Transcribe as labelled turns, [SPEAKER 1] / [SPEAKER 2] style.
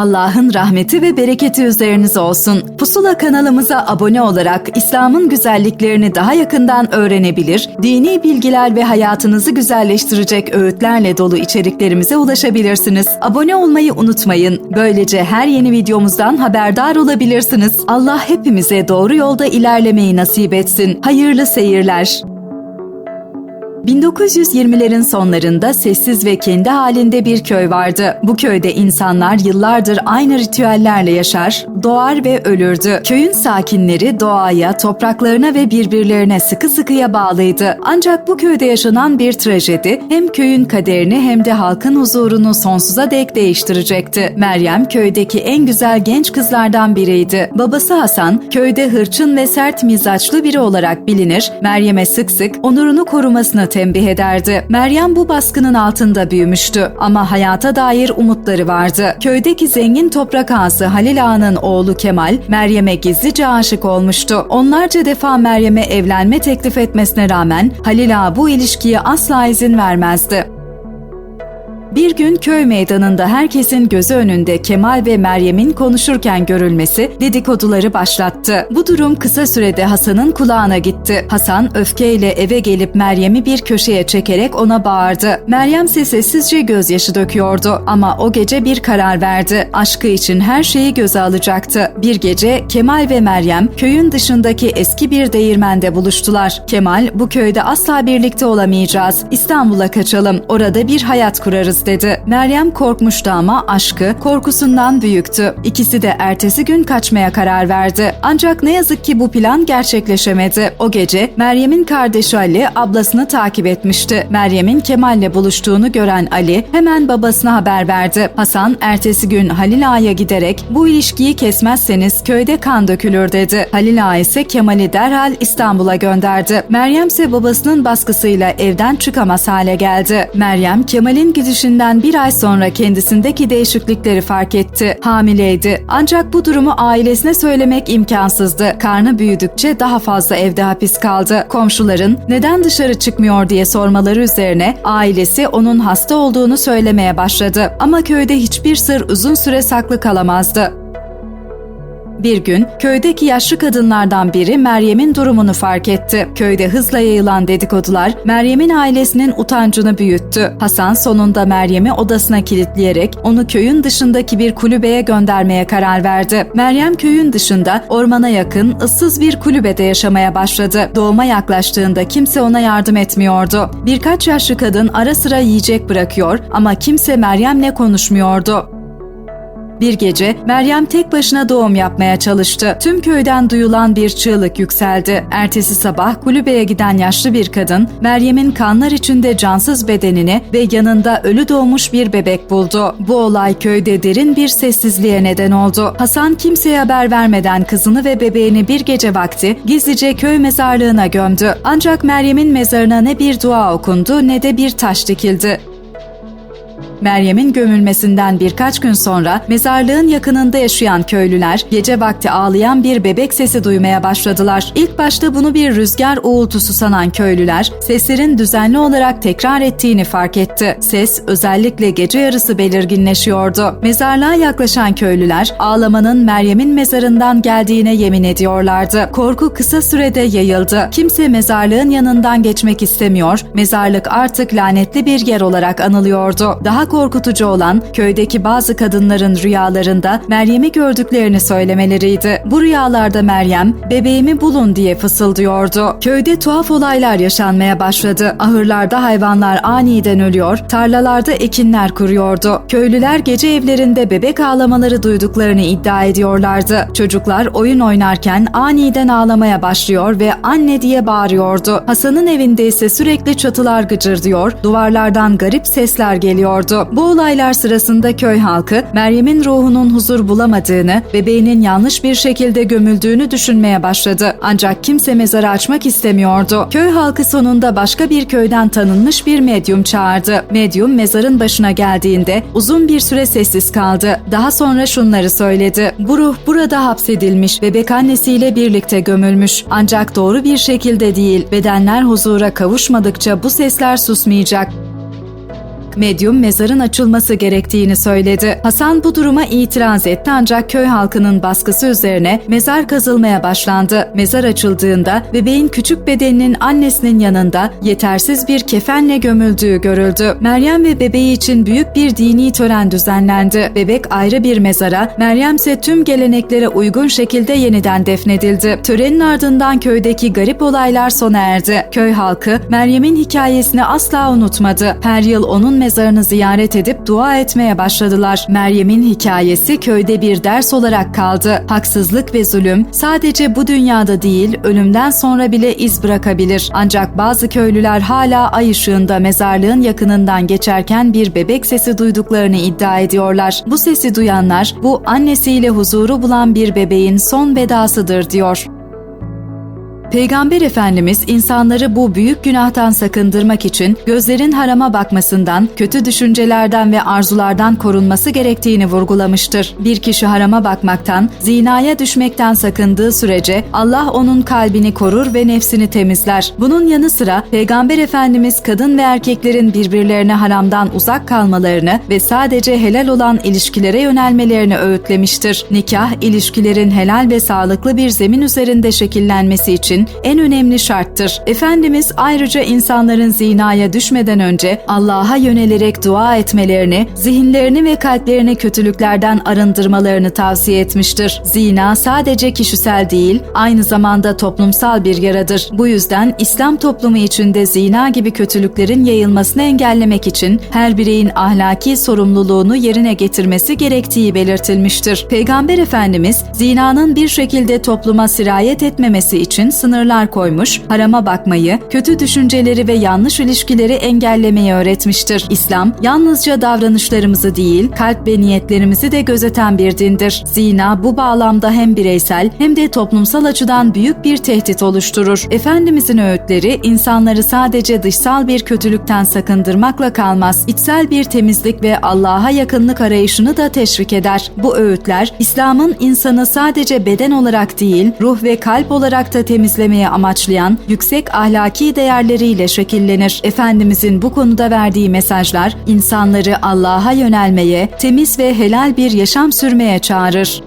[SPEAKER 1] Allah'ın rahmeti ve bereketi üzerinize olsun. Pusula kanalımıza abone olarak İslam'ın güzelliklerini daha yakından öğrenebilir, dini bilgiler ve hayatınızı güzelleştirecek öğütlerle dolu içeriklerimize ulaşabilirsiniz. Abone olmayı unutmayın. Böylece her yeni videomuzdan haberdar olabilirsiniz. Allah hepimize doğru yolda ilerlemeyi nasip etsin. Hayırlı seyirler. 1920'lerin sonlarında sessiz ve kendi halinde bir köy vardı. Bu köyde insanlar yıllardır aynı ritüellerle yaşar, doğar ve ölürdü. Köyün sakinleri doğaya, topraklarına ve birbirlerine sıkı sıkıya bağlıydı. Ancak bu köyde yaşanan bir trajedi hem köyün kaderini hem de halkın huzurunu sonsuza dek değiştirecekti. Meryem köydeki en güzel genç kızlardan biriydi. Babası Hasan köyde hırçın ve sert mizaçlı biri olarak bilinir, Meryem'e sık sık onurunu korumasını tembih ederdi. Meryem bu baskının altında büyümüştü ama hayata dair umutları vardı. Köydeki zengin toprak ağası Halil Ağa'nın oğlu Kemal, Meryem'e gizlice aşık olmuştu. Onlarca defa Meryem'e evlenme teklif etmesine rağmen Halil Ağa bu ilişkiye asla izin vermezdi. Bir gün köy meydanında herkesin gözü önünde Kemal ve Meryem'in konuşurken görülmesi dedikoduları başlattı. Bu durum kısa sürede Hasan'ın kulağına gitti. Hasan öfkeyle eve gelip Meryem'i bir köşeye çekerek ona bağırdı. Meryem ise sessizce gözyaşı döküyordu ama o gece bir karar verdi. Aşkı için her şeyi göze alacaktı. Bir gece Kemal ve Meryem köyün dışındaki eski bir değirmende buluştular. Kemal bu köyde asla birlikte olamayacağız. İstanbul'a kaçalım. Orada bir hayat kurarız dedi. Meryem korkmuştu ama aşkı korkusundan büyüktü. İkisi de ertesi gün kaçmaya karar verdi. Ancak ne yazık ki bu plan gerçekleşemedi. O gece Meryem'in kardeşi Ali ablasını takip etmişti. Meryem'in Kemal'le buluştuğunu gören Ali hemen babasına haber verdi. Hasan ertesi gün Halil Ağa'ya giderek bu ilişkiyi kesmezseniz köyde kan dökülür dedi. Halil Ağa ise Kemal'i derhal İstanbul'a gönderdi. Meryem ise babasının baskısıyla evden çıkamaz hale geldi. Meryem Kemal'in gidişinden bir ay sonra kendisindeki değişiklikleri fark etti. Hamileydi. Ancak bu durumu ailesine söylemek imkansızdı. Karnı büyüdükçe daha fazla evde hapis kaldı. Komşuların neden dışarı çıkmıyor diye sormaları üzerine ailesi onun hasta olduğunu söylemeye başladı. Ama köyde hiçbir sır uzun süre saklı kalamazdı. Bir gün köydeki yaşlı kadınlardan biri Meryem'in durumunu fark etti. Köyde hızla yayılan dedikodular Meryem'in ailesinin utancını büyüttü. Hasan sonunda Meryem'i odasına kilitleyerek onu köyün dışındaki bir kulübeye göndermeye karar verdi. Meryem köyün dışında ormana yakın ıssız bir kulübede yaşamaya başladı. Doğuma yaklaştığında kimse ona yardım etmiyordu. Birkaç yaşlı kadın ara sıra yiyecek bırakıyor ama kimse Meryem'le konuşmuyordu. Bir gece Meryem tek başına doğum yapmaya çalıştı. Tüm köyden duyulan bir çığlık yükseldi. Ertesi sabah kulübeye giden yaşlı bir kadın Meryem'in kanlar içinde cansız bedenini ve yanında ölü doğmuş bir bebek buldu. Bu olay köyde derin bir sessizliğe neden oldu. Hasan kimseye haber vermeden kızını ve bebeğini bir gece vakti gizlice köy mezarlığına gömdü. Ancak Meryem'in mezarına ne bir dua okundu ne de bir taş dikildi. Meryem'in gömülmesinden birkaç gün sonra mezarlığın yakınında yaşayan köylüler gece vakti ağlayan bir bebek sesi duymaya başladılar. İlk başta bunu bir rüzgar uğultusu sanan köylüler seslerin düzenli olarak tekrar ettiğini fark etti. Ses özellikle gece yarısı belirginleşiyordu. Mezarlığa yaklaşan köylüler ağlamanın Meryem'in mezarından geldiğine yemin ediyorlardı. Korku kısa sürede yayıldı. Kimse mezarlığın yanından geçmek istemiyor. Mezarlık artık lanetli bir yer olarak anılıyordu. Daha korkutucu olan köydeki bazı kadınların rüyalarında Meryem'i gördüklerini söylemeleriydi. Bu rüyalarda Meryem bebeğimi bulun diye fısıldıyordu. Köyde tuhaf olaylar yaşanmaya başladı. Ahırlarda hayvanlar aniden ölüyor, tarlalarda ekinler kuruyordu. Köylüler gece evlerinde bebek ağlamaları duyduklarını iddia ediyorlardı. Çocuklar oyun oynarken aniden ağlamaya başlıyor ve anne diye bağırıyordu. Hasan'ın evinde ise sürekli çatılar gıcırdıyor, duvarlardan garip sesler geliyordu. Bu olaylar sırasında köy halkı Meryem'in ruhunun huzur bulamadığını, bebeğinin yanlış bir şekilde gömüldüğünü düşünmeye başladı. Ancak kimse mezarı açmak istemiyordu. Köy halkı sonunda başka bir köyden tanınmış bir medyum çağırdı. Medyum mezarın başına geldiğinde uzun bir süre sessiz kaldı. Daha sonra şunları söyledi. Bu ruh burada hapsedilmiş, bebek annesiyle birlikte gömülmüş. Ancak doğru bir şekilde değil, bedenler huzura kavuşmadıkça bu sesler susmayacak. Medyum mezarın açılması gerektiğini söyledi. Hasan bu duruma itiraz etti ancak köy halkının baskısı üzerine mezar kazılmaya başlandı. Mezar açıldığında bebeğin küçük bedeninin annesinin yanında yetersiz bir kefenle gömüldüğü görüldü. Meryem ve bebeği için büyük bir dini tören düzenlendi. Bebek ayrı bir mezara, Meryem ise tüm geleneklere uygun şekilde yeniden defnedildi. Törenin ardından köydeki garip olaylar sona erdi. Köy halkı Meryem'in hikayesini asla unutmadı. Her yıl onun mezarını ziyaret edip dua etmeye başladılar. Meryem'in hikayesi köyde bir ders olarak kaldı. Haksızlık ve zulüm sadece bu dünyada değil, ölümden sonra bile iz bırakabilir. Ancak bazı köylüler hala ay ışığında mezarlığın yakınından geçerken bir bebek sesi duyduklarını iddia ediyorlar. Bu sesi duyanlar bu annesiyle huzuru bulan bir bebeğin son vedasıdır diyor. Peygamber Efendimiz insanları bu büyük günahtan sakındırmak için gözlerin harama bakmasından, kötü düşüncelerden ve arzulardan korunması gerektiğini vurgulamıştır. Bir kişi harama bakmaktan, zinaya düşmekten sakındığı sürece Allah onun kalbini korur ve nefsini temizler. Bunun yanı sıra Peygamber Efendimiz kadın ve erkeklerin birbirlerine haramdan uzak kalmalarını ve sadece helal olan ilişkilere yönelmelerini öğütlemiştir. Nikah, ilişkilerin helal ve sağlıklı bir zemin üzerinde şekillenmesi için en önemli şarttır. Efendimiz ayrıca insanların zinaya düşmeden önce Allah'a yönelerek dua etmelerini, zihinlerini ve kalplerini kötülüklerden arındırmalarını tavsiye etmiştir. Zina sadece kişisel değil, aynı zamanda toplumsal bir yaradır. Bu yüzden İslam toplumu içinde zina gibi kötülüklerin yayılmasını engellemek için her bireyin ahlaki sorumluluğunu yerine getirmesi gerektiği belirtilmiştir. Peygamber Efendimiz zinanın bir şekilde topluma sirayet etmemesi için sınırlar koymuş, harama bakmayı, kötü düşünceleri ve yanlış ilişkileri engellemeyi öğretmiştir. İslam yalnızca davranışlarımızı değil, kalp ve niyetlerimizi de gözeten bir dindir. Zina bu bağlamda hem bireysel hem de toplumsal açıdan büyük bir tehdit oluşturur. Efendimizin öğütleri insanları sadece dışsal bir kötülükten sakındırmakla kalmaz. İçsel bir temizlik ve Allah'a yakınlık arayışını da teşvik eder. Bu öğütler İslam'ın insanı sadece beden olarak değil, ruh ve kalp olarak da temizlemeye amaçlayan yüksek ahlaki değerleriyle şekillenir. Efendimizin bu konuda verdiği mesajlar insanları Allah'a yönelmeye, temiz ve helal bir yaşam sürmeye çağırır.